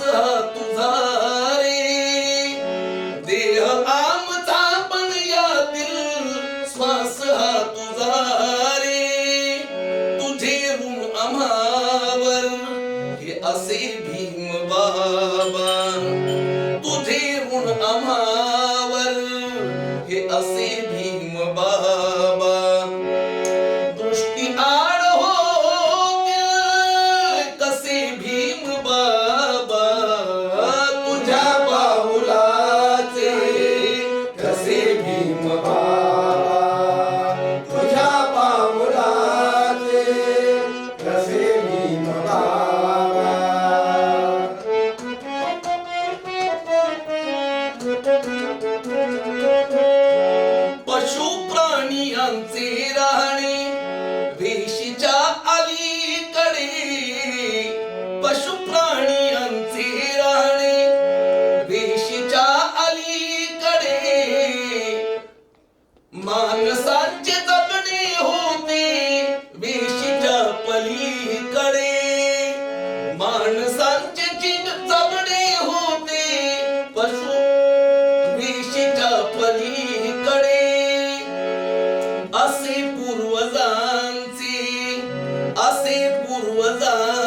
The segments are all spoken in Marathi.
दास यातील श्वास हा तुझा रे. तुझे ऋण असे भीम बाबा. तुझे ऋण आम्हा passei por ruas da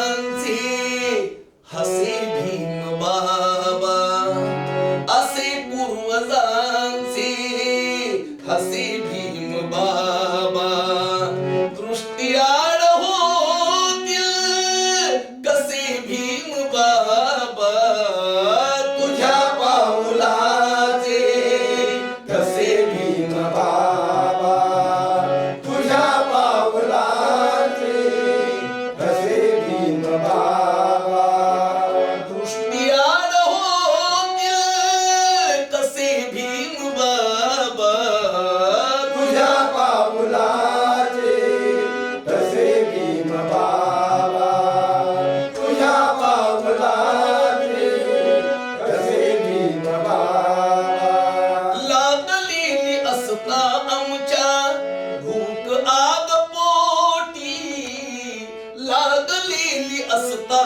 الأسطار